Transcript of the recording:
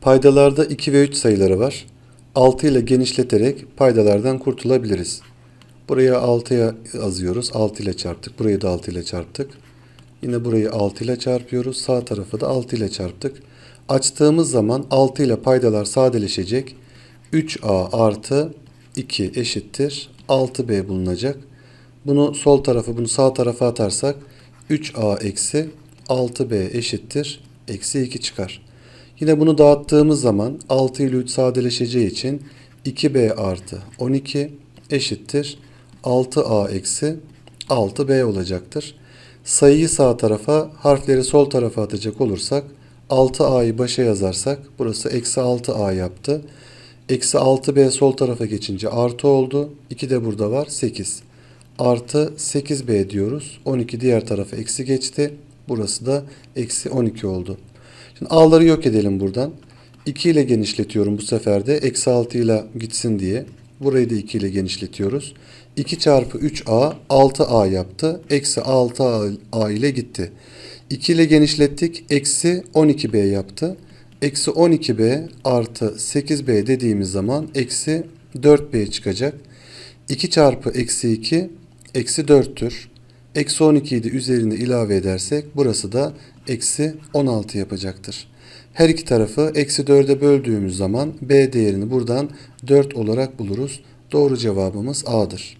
Paydalarda 2 ve 3 sayıları var. 6 ile genişleterek paydalardan kurtulabiliriz. Buraya 6'ya yazıyoruz. 6 ile çarptık. Burayı da 6 ile çarptık. Yine burayı 6 ile çarpıyoruz. Sağ tarafı da 6 ile çarptık. Açtığımız zaman 6 ile paydalar sadeleşecek. 3a artı 2 eşittir. 6b bulunacak. Bunu sol tarafı bunu sağ tarafa atarsak 3a eksi 6b eşittir. Eksi 2 çıkar. Yine bunu dağıttığımız zaman 6 ile 3 sadeleşeceği için 2b artı 12 eşittir. 6a eksi 6b olacaktır. Sayıyı sağ tarafa, harfleri sol tarafa atacak olursak 6a'yı başa yazarsak burası eksi 6a yaptı. Eksi 6b sol tarafa geçince artı oldu. 2 de burada var 8. Artı 8b diyoruz. 12 diğer tarafa eksi geçti. Burası da eksi 12 oldu. Şimdi a'ları yok edelim buradan. 2 ile genişletiyorum bu sefer de. Eksi 6 ile gitsin diye. Burayı da 2 ile genişletiyoruz. 2 çarpı 3a 6a yaptı. Eksi 6a ile gitti. 2 ile genişlettik. Eksi 12b yaptı. Eksi 12b artı 8b dediğimiz zaman eksi 4b çıkacak. 2 çarpı eksi 2 eksi 4'tür. Eksi 12'yi de üzerine ilave edersek burası da eksi 16 yapacaktır. Her iki tarafı eksi 4'e böldüğümüz zaman b değerini buradan 4 olarak buluruz. Doğru cevabımız A'dır.